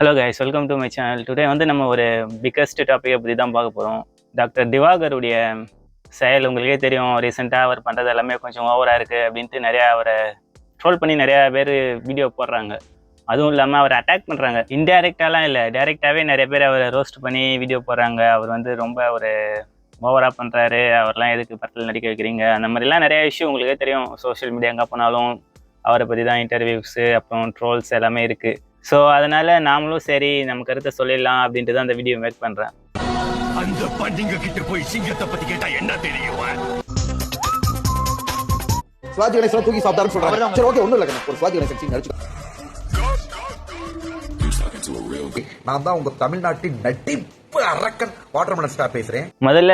Hello guys welcome to my channel today வந்து நம்ம ஒரு பிக்கஸ்ட் டாப்பிக்கை பற்றி தான் பார்க்க போகிறோம் டாக்டர் திவாகருடைய செயல் உங்களுக்கே தெரியும். ரீசெண்டாக அவர் பண்ணுறது எல்லாமே கொஞ்சம் ஓவராக இருக்குது அப்படின்ட்டு நிறையா அவரை ட்ரோல் பண்ணி நிறையா பேர் வீடியோ போடுறாங்க. அதுவும் இல்லாமல் அவரை அட்டாக் பண்ணுறாங்க இன்டைரக்டாலாம் இல்லை. டைரெக்டாகவே நிறைய பேர் அவரை ரோஸ்ட் பண்ணி வீடியோ போடுறாங்க. அவர் வந்து ரொம்ப ஒரு ஓவராக பண்ணுறாரு அவர்லாம் எதுக்கு படத்தில் நடிக்க வைக்கிறீங்க? அந்த மாதிரிலாம் நிறைய இஷ்யூ உங்களுக்கே தெரியும். சோஷியல் மீடியா எங்கே போனாலும் அவரை பற்றி தான் இன்டர்வியூஸு அப்புறம் ட்ரோல்ஸ் எல்லாமே இருக்குது ஸோ அதனால் நாமளும் சரி நம்ம கருத்தை சொல்லிடலாம் அப்படின்ட்டு தான் அந்த வீடியோ மேக் பண்ணுறேன் அந்த பண்ணிங்க கிட்ட போய் சிங்கத்தை பத்தி கேட்டா என்ன தெரியும்? சிவாஜி கணேசன் தூக்கி சாப்பிட்டாருன்னு சொல்றாங்க. சரி ஓகே ஒண்ணும் இல்ல ஒரு சிவாஜி கணேசன் சீன் நடிச்சு நான் தான் உங்க தமிழ்நாட்டின் நட்டிப்பு அரக்கன் வாட்டர்மலன் ஸ்டார் பேசுறேன். முதல்ல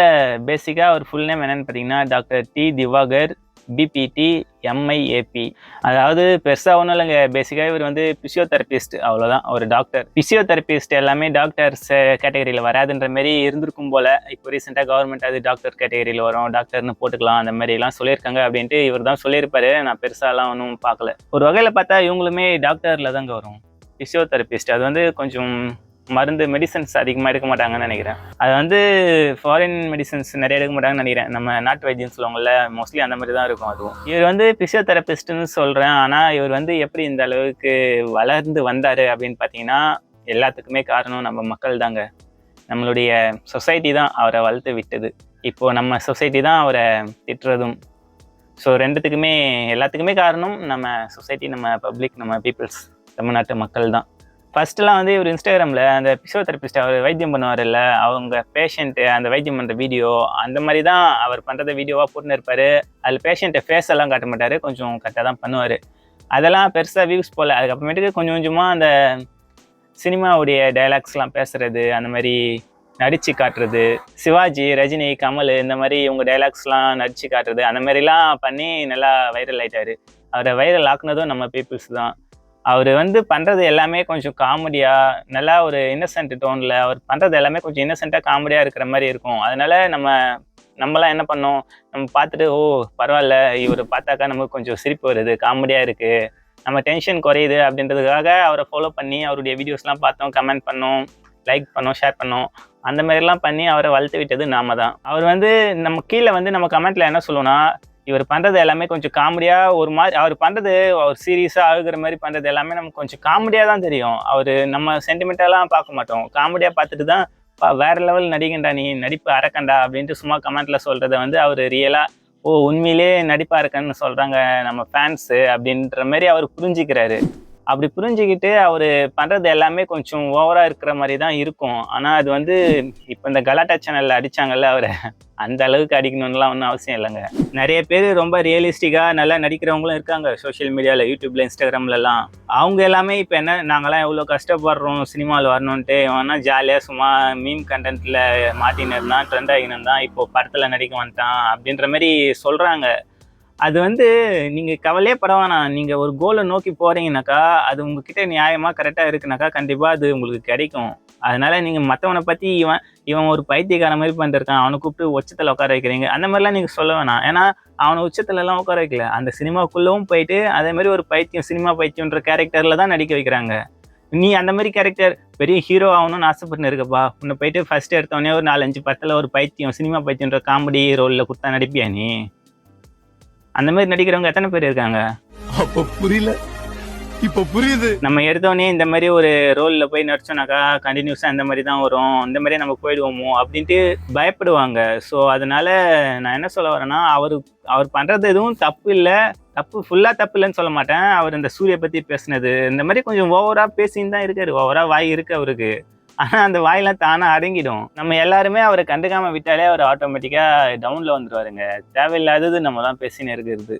பேசிக்காக அவர் ஃபுல் நேம் என்னன்னு பார்த்தீங்கன்னா doctor D Diwakar BPT MIAP அதாவது பெருசாக ஒன்றும் இல்லைங்க. பேசிக்காக இவர் வந்து பிசியோதெரபிஸ்ட் அவ்வளோதான் ஒரு டாக்டர் பிசியோதெரபிஸ்ட் எல்லாமே டாக்டர்ஸ் கேட்டகரியில் வராதுன்ற மாதிரி இருந்திருக்கும் போல். இப்போ ரீசெண்டாக கவர்மெண்ட் அது டாக்டர் கேட்டகரியில் வரும். டாக்டர்னு போட்டுக்கலாம். அந்த மாதிரிலாம் சொல்லியிருக்காங்க அப்படின்ட்டு இவர் தான் சொல்லியிருப்பாரு. நான் பெருசாலாம் ஒன்றும் பார்க்கல. ஒரு வகையில் பார்த்தா இவங்களுமே டாக்டரில் தாங்க வரும். பிசியோதெரபிஸ்ட் அது வந்து கொஞ்சம் மருந்து மெடிசன்ஸ் அதிகமாக எடுக்க மாட்டாங்கன்னு நினைக்கிறேன். அது வந்து ஃபாரின் மெடிசன்ஸ் நிறைய எடுக்க மாட்டாங்கன்னு நினைக்கிறேன். நம்ம நாட்டு வைத்தியம் மோஸ்ட்லி அந்த மாதிரி தான் இருக்கும் அதுவும். இவர் வந்து பிசியோதெரபிஸ்ட்னு சொல்கிறேன் ஆனால் இவர் வந்து எப்படி இந்த அளவுக்கு வளர்ந்து வந்தார் அப்படின்னு பார்த்தீங்கன்னா எல்லாத்துக்குமே காரணம் நம்ம மக்கள் தாங்க. நம்மளுடைய சொசைட்டி தான் அவரை வளர்த்து விட்டது. இப்போது நம்ம சொசைட்டி தான் அவரை திட்டுறதும். ஸோ ரெண்டுத்துக்குமே எல்லாத்துக்குமே காரணம் நம்ம சொசைட்டி நம்ம பப்ளிக் நம்ம பீப்புள்ஸ் தமிழ்நாட்டு மக்கள் தான். ஃபர்ஸ்ட்லாம் வந்து இவர் இன்ஸ்டாகிராமில் அந்த பிசியோதெரபிஸ்ட் அவர் வைத்தியம் பண்ணுவார்ல அவங்க பேஷண்ட்டு அந்த வைத்தியம் பண்ணுற வீடியோ அந்த மாதிரி தான் அவர் பண்ணுறத வீடியோவாக போட்டுன்னு இருப்பார். அதில் பேஷண்ட்டை ஃபேஸ் எல்லாம் காட்ட மாட்டார் கொஞ்சம் கரெக்டாக தான் பண்ணுவார். அதெல்லாம் பெருசாக வியூஸ் போகல அதுக்கப்புறமேட்டுக்கு கொஞ்சம் கொஞ்சமாக அந்த சினிமாவுடைய டைலாக்ஸ்லாம் பேசுகிறது அந்த மாதிரி நடித்து காட்டுறது. சிவாஜி ரஜினி கமல் இந்த மாதிரி இவங்க டைலாக்ஸ்லாம் நடித்து காட்டுறது அந்த மாதிரிலாம் பண்ணி நல்லா வைரல் ஆகிட்டார் அவரை வைரல் ஆக்குனதும் நம்ம பீப்புள்ஸ் தான். அவர் வந்து பண்ணுறது எல்லாமே கொஞ்சம் காமெடியாக நல்லா ஒரு இன்னசென்ட் டோனில் அவர் பண்ணுறது எல்லாமே கொஞ்சம் இன்னசென்ட்டாக காமெடியாக இருக்கிற மாதிரி இருக்கும். அதனால் நம்ம நம்மலாம் என்ன பண்ணோம்? நம்ம பார்த்துட்டு ஓ பரவாயில்ல இவர் பார்த்தாக்கா நமக்கு கொஞ்சம் சிரிப்பு வருது காமெடியாக இருக்குது நம்ம டென்ஷன் குறையுது அப்படின்றதுக்காக அவரை ஃபாலோ பண்ணி அவருடைய வீடியோஸ்லாம் பார்த்தோம் கமெண்ட் பண்ணோம் லைக் பண்ணோம் ஷேர் பண்ணோம். அந்த மாதிரிலாம் பண்ணி அவரை வளர்த்து விட்டது நாம தான். அவர் வந்து நம்ம கீழே வந்து நம்ம கமெண்ட்டில் என்ன சொல்லுவோம்னா இவர் பண்ணுறது எல்லாமே கொஞ்சம் காமெடியாக ஒரு மாதிரி அவர் பண்ணுறது அவர் சீரியஸாக அழுகிற மாதிரி பண்ணுறது எல்லாமே நமக்கு கொஞ்சம் காமெடியாக தான் தெரியும். அவர் நம்ம சென்டிமெண்டெல்லாம் பார்க்க மாட்டோம். காமெடியாக பார்த்துட்டு தான் வேற லெவல் நடிகண்டா நீ நடிப்பு அறக்கண்டா அப்படின்ட்டு சும்மா கமெண்ட்ல சொல்கிறத வந்து அவர் ரியலாக ஓ உண்மையிலே நடிப்பா இருக்கன்னு சொல்கிறாங்க நம்ம ஃபேன்ஸு அப்படின்ற மாதிரி அவர் புரிஞ்சுக்கிறாரு. அப்படி புரிஞ்சுக்கிட்டு அவர் பண்ணுறது எல்லாமே கொஞ்சம் ஓவராக இருக்கிற மாதிரி தான் இருக்கும். ஆனால் அது வந்து இப்போ இந்த கலாட்டா சேனலில் அடிச்சாங்கல்ல அவரை அந்த அளவுக்கு அடிக்கணும்லாம் ஒன்றும் அவசியம் இல்லைங்க. நிறைய பேர் ரொம்ப ரியலிஸ்டிக்காக நல்லா நடிக்கிறவங்களும் இருக்காங்க. சோஷியல் மீடியாவில் யூடியூப்ல இன்ஸ்டாகிராம்லலாம் அவங்க எல்லாமே இப்போ என்ன நாங்களாம் எவ்வளோ கஷ்டப்படுறோம் சினிமாவில் வரணுன்ட்டு இவனா ஜாலியாக சும்மா மீம் கண்டென்ட்டில் மாட்டின்னு இருந்தான் ட்ரெண்ட் ஆகின்னு தான் இப்போ படத்தில் நடிக்க வந்துட்டான் அப்படின்ற மாதிரி சொல்கிறாங்க அது வந்து நீங்கள் கவலையே பட வேணாம். நீங்கள் ஒரு கோலை நோக்கி போகிறீங்கனாக்கா அது உங்ககிட்ட நியாயமாக கரெக்டாக இருக்குனாக்கா கண்டிப்பாக அது உங்களுக்கு கிடைக்கும். அதனால நீங்கள் மற்றவனை பற்றி இவன் இவன் ஒரு பைத்தியக்கார மாதிரி பண்ணிருக்கான். அவனை கூப்பிட்டு உச்சத்தில் உட்கார வைக்கிறீங்க. அந்த மாதிரிலாம் நீங்கள் சொல்ல வேணாம். ஏன்னா அவனை உச்சத்துலலாம் உட்கார வைக்கல. அந்த சினிமாக்குள்ளவும் போயிட்டு அதேமாதிரி ஒரு பைத்தியம் சினிமா பைத்தியம்ன்ற கேரக்டரில் தான் நடிக்க வைக்கிறாங்க. நீ அந்த மாதிரி கேரக்டர் பெரிய ஹீரோ ஆகணும்னு ஆசைப்பட்டு இருக்கப்பா. உன்னை போயிட்டு ஃபஸ்ட்டு எடுத்தோடனே ஒரு நாலஞ்சு படத்தில் ஒரு பைத்தியம் சினிமா பைத்தியம்ன்ற காமெடி ரோலில் கொடுத்தா நடிப்பியா நீ? அந்த மாதிரி நடிக்கிறவங்க எத்தனை பேர் இருக்காங்க? அப்ப புரியல. இப்ப புரியுது. நம்ம எடுத்தோடனே இந்த மாதிரி ஒரு ரோலில் போய் நடிச்சோம்னாக்கா கண்டினியூஸாக இந்த மாதிரி தான் வரும். இந்த மாதிரி நம்ம போயிடுவோமோ அப்படின்ட்டு பயப்படுவாங்க. ஸோ அதனால நான் என்ன சொல்ல வரேன்னா அவர் அவர் பண்ணுறது எதுவும் தப்பு இல்லை. தப்பு ஃபுல்லாக தப்பு இல்லைன்னு சொல்ல மாட்டேன். அவர் இந்த சூரிய பற்றி பேசுனது இந்த மாதிரி கொஞ்சம் ஓவராக பேசின்னு தான் இருக்காரு. ஓவராக வாய் இருக்கு அவருக்கு. ஆனால் அந்த வாயெல்லாம் தானாக அடங்கிடும். நம்ம எல்லாருமே அவரை கண்டுக்காமல் விட்டாலே அவர் ஆட்டோமேட்டிக்காக டவுனில் வந்துடுவாருங்க தேவையில்லாதது நம்ம தான் பேசினே இருக்கிறது.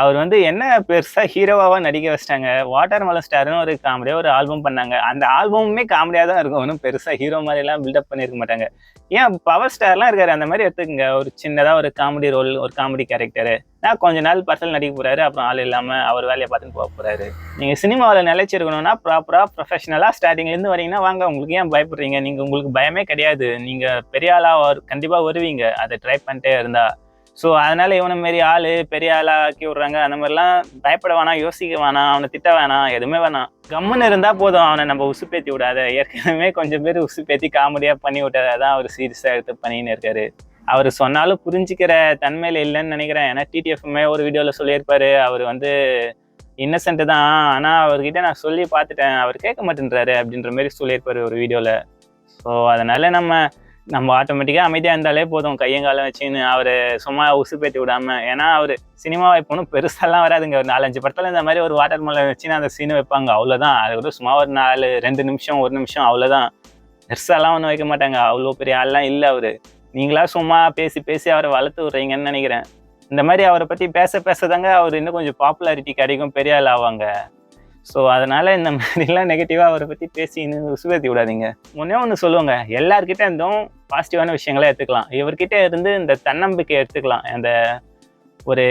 அவர் வந்து என்ன பெருசாக ஹீரோவாக நடிக்க வச்சிட்டாங்க? வாட்டர் மலர் ஸ்டார்னு ஒரு காமெடியாக ஒரு ஆல்பம் பண்ணாங்க. அந்த ஆல்பமுமே காமெடியாக தான் இருக்கும். ஒன்றும் பெருசாக ஹீரோ மாதிரிலாம் பில்டப் பண்ணியிருக்க மாட்டாங்க. ஏன் பவர் ஸ்டார்லாம் இருக்காரு. அந்த மாதிரி எடுத்துக்கங்க. ஒரு சின்னதாக ஒரு காமெடி ரோல் ஒரு காமெடி கேரக்டரு நான் கொஞ்ச நாள் படத்தில் நடிக்க போகிறாரு அப்புறம் ஆள் இல்லாமல் அவர் வேலையை பார்த்துட்டு போக போகிறாரு நீங்கள் சினிமாவில் நிலைச்சிருக்கணும்னா ப்ராப்பராக ப்ரொஃபஷனலாக ஸ்டார்டிங்லேருந்து வரீங்கன்னா வாங்க. உங்களுக்கு ஏன் பயப்படுறீங்க? நீங்கள் உங்களுக்கு பயமே கிடையாது. நீங்கள் பெரிய ஆளாக கண்டிப்பாக வருவீங்க. அதை ட்ரை பண்ணிட்டே இருந்தால் ஸோ அதனால இவனை மாரி ஆள் பெரிய ஆளாக ஆக்கி விட்றாங்க. அந்த மாதிரிலாம் பயப்பட வேணாம் யோசிக்க வேணாம் அவனை திட்ட வேணாம் எதுவுமே வேணாம். கம்முன்னு இருந்தால் போதும் அவனை நம்ம உசுப்பேத்தி விடாத. ஏற்கனவே கொஞ்சம் பேர் உசுப்பேத்தி காமெடியாக பண்ணி விட்டதை தான் அவர் சீரியஸாக எடுத்து பண்ணின்னு இருக்காரு. அவர் சொன்னாலும் புரிஞ்சுக்கிற தன்மையில் இல்லைன்னு நினைக்கிறேன். ஏன்னா டிடிஎஃப்மே ஒரு வீடியோவில் சொல்லியிருப்பாரு. அவர் வந்து இன்னசென்ட் தான். ஆனால் அவர்கிட்ட நான் சொல்லி பார்த்துட்டேன். அவர் கேட்க மாட்டேன்றாரு அப்படின்ற மாதிரி சொல்லியிருப்பாரு ஒரு வீடியோவில் ஸோ அதனால் நம்ம நம்ம ஆட்டோமேட்டிக்காக அமைதியாக இருந்தாலே போதும். கையங்காலம் வச்சுன்னு அவர் சும்மா உசுபேட்டி விடாமல் ஏன்னா அவர் சினிமா வைப்போனும் பெருசாலாம் வராதுங்க. ஒரு நாலஞ்சு படத்தில் இந்த மாதிரி ஒரு வாட்டர் மலை வச்சுன்னு அந்த சீன் வைப்பாங்க. அவ்வளோதான் அது கூட சும்மா ஒரு நாலு ரெண்டு நிமிஷம் ஒரு நிமிஷம் அவ்வளோதான் பெருசாலாம் ஒன்றும் வைக்க மாட்டாங்க. அவ்வளோ பெரிய ஆள்லாம் இல்லை அவர். நீங்களா சும்மா பேசி பேசி அவரை வளர்த்து விட்றீங்கன்னு நினைக்கிறேன். இந்த மாதிரி அவரை பற்றி பேச பேச தாங்க அவர் இன்னும் கொஞ்சம் பாப்புலாரிட்டி கிடைக்கும். பெரிய ஆள் ஆவாங்க. ஸோ அதனால் இந்த மாதிரிலாம் நெகட்டிவாக அவரை பற்றி பேசி இன்னும் விடாதீங்க. முன்னே ஒன்று சொல்லுவாங்க. எல்லாருக்கிட்ட இருந்தும் பாசிட்டிவான விஷயங்களை எடுத்துக்கலாம். இவர்கிட்ட இருந்து இந்த தன்னம்பிக்கை எடுத்துக்கலாம். அந்த ஒரு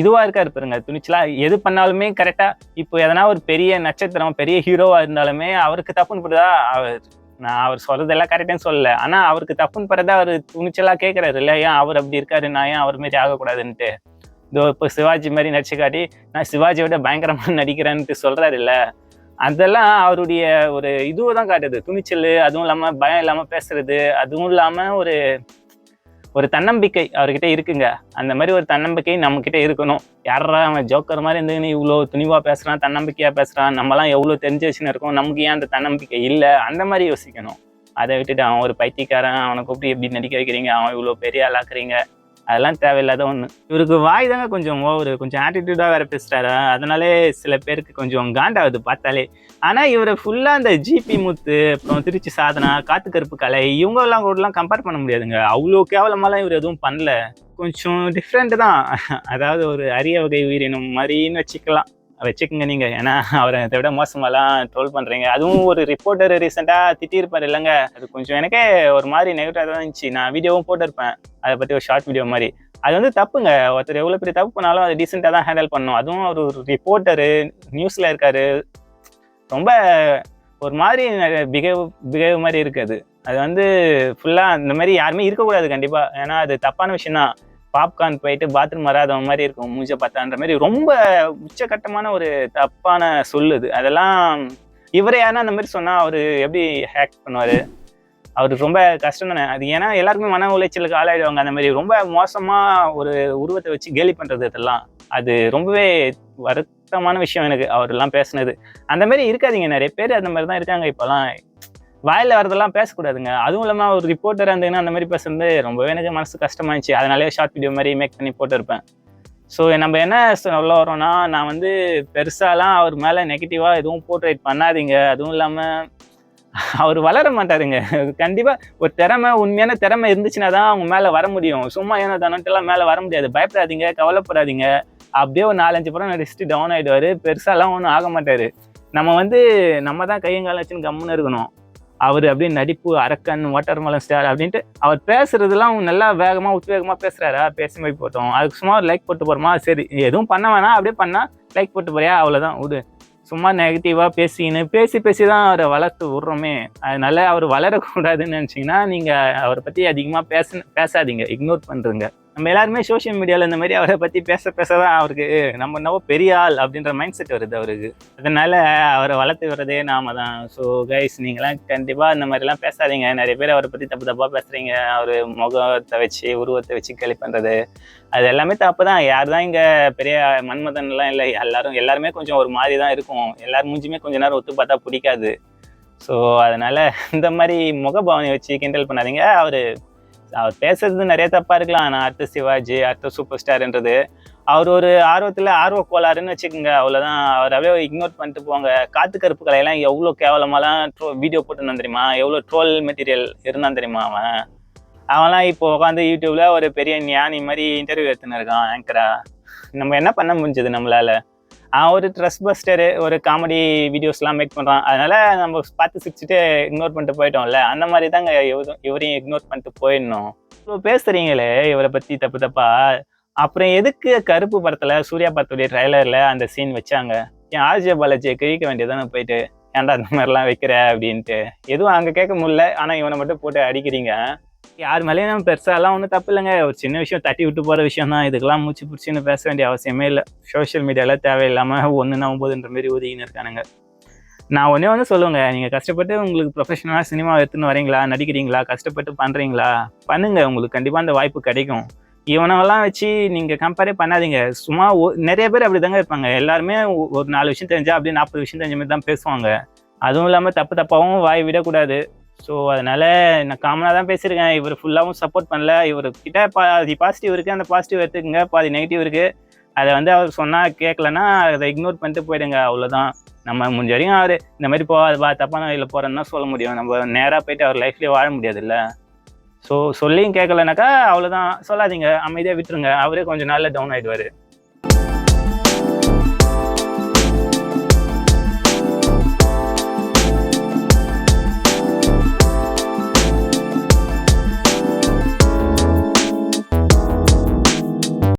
இதுவாக இருக்காரு பாருங்க துணிச்சலா. எது பண்ணாலுமே கரெக்டாக இப்போ எதனா ஒரு பெரிய நட்சத்திரம் பெரிய ஹீரோவாக இருந்தாலுமே அவருக்கு தப்புன்னு படுதா அவர் நான் அவர் சொல்கிறதெல்லாம் கரெக்டாக சொல்லலை. ஆனால் அவருக்கு தப்புன்னு படுறதா அவர் துணிச்சலாக கேட்குறாரு இல்லை ஏன் அவர் அப்படி இருக்காரு நான் ஏன் அவர் மாரி ஆகக்கூடாதுன்ட்டு? இதோ இப்போ சிவாஜி மாதிரி நடிச்சு காட்டி நான் சிவாஜியை விட பயங்கரமாக நடிக்கிறேன்ட்டு சொல்கிறாருல்ல அதெல்லாம் அவருடைய ஒரு இதுவை தான் காட்டுது. துணிச்சல் அதுவும் இல்லாமல் பயம் இல்லாமல் பேசுறது அதுவும் இல்லாமல் ஒரு ஒரு தன்னம்பிக்கை அவர்கிட்ட இருக்குங்க. அந்த மாதிரி ஒரு தன்னம்பிக்கை நம்மக்கிட்ட இருக்கணும். யாரா அவன் ஜோக்கர் மாதிரி இருந்து நீ இவ்வளோ துணிவாக பேசுகிறான் தன்னம்பிக்கையாக பேசுகிறான் நம்மலாம் எவ்வளோ தெரிஞ்சு வச்சுன்னு இருக்கோம் நமக்கு ஏன் அந்த தன்னம்பிக்கை இல்லை? அந்த மாதிரி யோசிக்கணும். அதை விட்டுட்டு அவன் ஒரு பைத்தியக்காரன் அவனை கூப்பிட்டு எப்படி நடிக்க வைக்கிறீங்க? அவன் இவ்வளோ பெரிய ஆளாக்குறீங்க? அதெல்லாம் தேவையில்லாத ஒன்று இவருக்கு வாய் தாங்க கொஞ்சம் ஓவர் கொஞ்சம் ஆட்டிடியூடாக வேறு பேசுகிறாரு அதனாலே சில பேருக்கு கொஞ்சம் காண்டாகுது பார்த்தாலே. ஆனால் இவரை ஃபுல்லாக அந்த ஜிபி முத்து அப்புறம் திருச்சி சாதனா காத்து கருப்பு கலை இவங்கெல்லாம் கூடலாம் கம்பேர் பண்ண முடியாதுங்க. அவ்வளோ கேவலமாலாம் இவர் எதுவும் பண்ணல. கொஞ்சம் டிஃப்ரெண்ட் தான். அதாவது ஒரு அரிய வகை உயிரினம் மாதிரின்னு வச்சுக்கலாம். வச்சுக்கோங்க நீங்கள் ஏன்னா அவரை இதை விட மோசமாலாம் ட்ரோல் பண்ணுறீங்க அதுவும் ஒரு ரிப்போர்ட்டர் ரீசெண்டாக திட்டியிருப்பார் இல்லைங்க. அது கொஞ்சம் எனக்கே ஒரு மாதிரி நெகட்டிவாக தான் இருந்துச்சு. நான் வீடியோவும் போட்டிருப்பேன். அதை பற்றி ஒரு ஷார்ட் வீடியோ மாதிரி. அது வந்து தப்புங்க. ஒருத்தர் எவ்வளோ பெரிய தப்பு பண்ணாலும் அதை டீசெண்டாக தான் ஹேண்டில் பண்ணணும். அதுவும் அவர் ஒரு ரிப்போர்ட்டரு நியூஸில் இருக்காரு. ரொம்ப ஒரு மாதிரி பிஹேவ் பிஹேவ் மாதிரி இருக்குது அது. வந்து ஃபுல்லாக அந்த மாதிரி யாருமே இருக்கக்கூடாது கண்டிப்பாக ஏன்னா அது தப்பான விஷயம் தான் பாப்கார்ன் போயிட்டு பாத்ரூம் வராத மாதிரி இருக்கும் மூஞ்ச பார்த்தான்ற மாதிரி. ரொம்ப உச்சகட்டமான ஒரு தப்பான சொல்லுது அதெல்லாம் இவரே யாருன்னா அந்த மாதிரி சொன்னால் அவர் எப்படி ஹேக் பண்ணுவார்? அவர் ரொம்ப கஷ்டம் தானே. அது ஏன்னா எல்லாருக்குமே மன உளைச்சலுக்கு ஆளாயிடுவாங்க அந்த மாதிரி. ரொம்ப மோசமாக ஒரு உருவத்தை வச்சு கேலி பண்ணுறது இதெல்லாம். அது ரொம்பவே வருத்தமான விஷயம் எனக்கு அவரெல்லாம் பேசுனது. அந்த மாதிரி இருக்காதீங்க. நிறைய பேர் அந்த மாதிரி தான் இருக்காங்க இப்போலாம். வாயில் வரதெல்லாம் பேசக்கூடாதுங்க. அதுவும் இல்லாமல் ஒரு ரிப்போர்ட்டர் இருந்தீங்கன்னா அந்த மாதிரி பேசுறது ரொம்பவே எனக்கு மனசு கஷ்டமாயிடுச்சு. அதனாலே ஷார்ட் வீடியோ மாதிரி மேக் பண்ணி போட்டிருப்பேன். ஸோ நம்ம என்ன சொல்ல வரோம்னா நான் வந்து பெருசாலாம் அவர் மேலே நெகட்டிவாக எதுவும் போர்ட்ரேட் பண்ணாதீங்க. அதுவும் இல்லாமல் அவர் வளர மாட்டாருங்க. கண்டிப்பாக ஒரு திறமை உண்மையான திறமை இருந்துச்சுன்னா தான் அவங்க மேலே வர முடியும். சும்மா ஏன்னா தானோட்டெல்லாம் மேலே வர முடியாது. பயப்படாதீங்க கவலைப்படாதீங்க. அப்படியே ஒரு நாலஞ்சு படம் நடிச்சுட்டு டவுன் ஆகிடுவார் பெருசாலாம் ஒன்றும் ஆக மாட்டார். நம்ம வந்து நம்ம தான் கையங்காலம் வச்சுன்னு கம்முன்னு இருக்கணும். அவர் அப்படியே நடிப்பு அரக்கன் வாட்டர்மலன் ஸ்டார் அப்படின்ட்டு அவர் பேசுறதெல்லாம் நல்லா வேகமாக உத்வேகமாக பேசுறாரா? பேசி போய் போட்டோம். அதுக்கு சும்மா லைக் போட்டு போகிறோமா சரி எதுவும் பண்ண வேணாம். அப்படியே பண்ணால் லைக் போட்டு போறியா? அவ்வளோதான் விடு. சும்மா நெகட்டிவாக பேசின்னு பேசி பேசி தான் அவரை வளர்த்து விட்றோமே. அதனால அவர் வளரக்கூடாதுன்னு நினச்சிங்கன்னா நீங்கள் அவரை பற்றி அதிகமாக பேச பேசாதீங்க. இக்னோர் பண்ணுறங்க நம்ம எல்லாருமே சோஷியல் மீடியாவில் இந்த மாதிரி அவரை பற்றி பேச பேச தான் அவருக்கு நம்ம என்னவோ பெரிய ஆள் அப்படின்ற மைண்ட் செட் வருது அவருக்கு. அதனால அவரை வளர்த்து வர்றதே நாம தான். ஸோ கைஸ் நீங்களாம் கண்டிப்பாக இந்த மாதிரிலாம் பேசாதீங்க. நிறைய பேர் அவரை பற்றி தப்பு தப்பாக பேசுகிறீங்க அவர் முகத்தை வச்சு உருவத்தை வச்சு கேள்வி பண்ணுறது அது எல்லாமே தப்பு தான். யார் தான் இங்கே பெரிய மன்மதன்லாம் இல்லை. எல்லாரும் எல்லாருமே கொஞ்சம் ஒரு மாதிரி தான் இருக்கும். எல்லாரும் மூஞ்சுமே கொஞ்ச நேரம் ஒத்து பார்த்தா பிடிக்காது. ஸோ அதனால் இந்த மாதிரி முகபாவனை வச்சு கிண்டல் பண்ணாதீங்க. அவர் அவர் பேசுறது நிறைய தப்பா இருக்கலாம். ஆனால் அடுத்த சிவாஜி அடுத்த சூப்பர் ஸ்டார்ன்றது அவர் ஒரு ஆர்வத்தில் ஆர்வ கோளாறுன்னு வச்சுக்கோங்க. அவ்வளோதான் அவர் அப்படியே இக்னோர் பண்ணிட்டு போவாங்க. காத்து கருப்பு கலையெல்லாம் எவ்வளோ கேவலமாலாம் ட்ரோ வீடியோ போட்டுருந்தான் தெரியுமா? எவ்வளோ ட்ரோல் மெட்டீரியல் இருந்தான் தெரியுமா அவன்? அவன்லாம் இப்போ உட்காந்து யூடியூப்ல ஒரு பெரிய ஞானி மாதிரி இன்டர்வியூ எடுத்துன்னு இருக்கான் ஆங்கரா நம்ம என்ன பண்ண முடிஞ்சது நம்மளால? ஒரு ட்ரெஸ் பஸ்டரு ஒரு காமெடி வீடியோஸ்லாம் மேக் பண்ணுறான் அதனால் நம்ம பார்த்து சிரிச்சுட்டு இக்னோர் பண்ணிட்டு போயிட்டோம்ல. அந்த மாதிரி தாங்க இவரும் இவரையும் இக்னோர் பண்ணிட்டு போயிடணும். இப்போ பேசுகிறீங்களே இவரை பற்றி தப்பு தப்பா? அப்புறம் எதுக்கு கருப்பு படத்தில் சூர்யா படத்துடைய ட்ரைலரில் அந்த சீன் வச்சாங்க? என் ஆர்ஜே பாலாஜியை கிழிக்க வேண்டியதானே போயிட்டு? ஏன்டா அந்த மாதிரிலாம் வைக்கிற அப்படின்ட்டு. எதுவும் அங்கே கேட்க முடியல. ஆனால் இவனை மட்டும் போட்டு அடிக்கிறீங்க. யார் மேலேயும் நம்ம பெருசாலாம் ஒன்றும் தப்பு இல்லைங்க. ஒரு சின்ன விஷயம் தட்டி விட்டு போகிற விஷயம் தான். இதுக்கெல்லாம் மூச்சு பிடிச்சின்னு பேச வேண்டிய அவசியமே இல்லை. சோஷியல் மீடியாவில் தேவையில்லாமல் ஒன்றுனா ஒம்பதுன்ற மாதிரி ஒதுக்கின்னு இருக்கானுங்க. நான் ஒன்றே ஒன்று சொல்லுவேங்க. நீங்கள் கஷ்டப்பட்டு உங்களுக்கு ப்ரொஃபஷனலாக சினிமா எடுத்துன்னு வரீங்களா? நடிக்கிறீங்களா? கஷ்டப்பட்டு பண்ணுறீங்களா பண்ணுங்கள் உங்களுக்கு கண்டிப்பாக அந்த வாய்ப்பு கிடைக்கும். இவனவெல்லாம் வச்சு நீங்கள் கம்பேரே பண்ணாதீங்க. சும்மா ஒ- நிறைய பேர் அப்படி தாங்க இருப்பாங்க. எல்லாருமே ஒரு நாலு விஷயம் தெரிஞ்சால் அப்படியே நாற்பது விஷயம் தெரிஞ்ச மாதிரி தான் பேசுவாங்க. அதுவும் இல்லாமல் தப்பு தப்பாகவும் வாய் விடக்கூடாது. ஸோ அதனால் நான் காமனாக தான் பேசியிருக்கேன். இவர் ஃபுல்லாகவும் சப்போர்ட் பண்ணல. இவர் கிட்டே பாதி பாசிட்டிவ் இருக்குது அந்த பாசிட்டிவ் எடுத்துக்கோங்க. பாதி நெகட்டிவ் இருக்குது அதை வந்து அவர் சொன்னால் கேட்கலன்னா அதை இக்னோர் பண்ணிட்டு போயிடுங்க. அவ்வளோதான் நம்ம முடிஞ்ச வரைக்கும் அவர் இந்த மாதிரி போகாதுப்பா தப்பான வழியில் போகிறேன்னு தான் சொல்ல முடியும். நம்ம நேராக போயிட்டு அவர் லைஃப்லேயே வாழ முடியாதுல்ல. ஸோ சொல்லியும் கேட்கலனாக்கா அவ்வளோதான் சொல்லாதீங்க. அமைதியாக விட்டுருங்க. அவரே கொஞ்சம் நாளில் டவுன் ஆகிடுவார்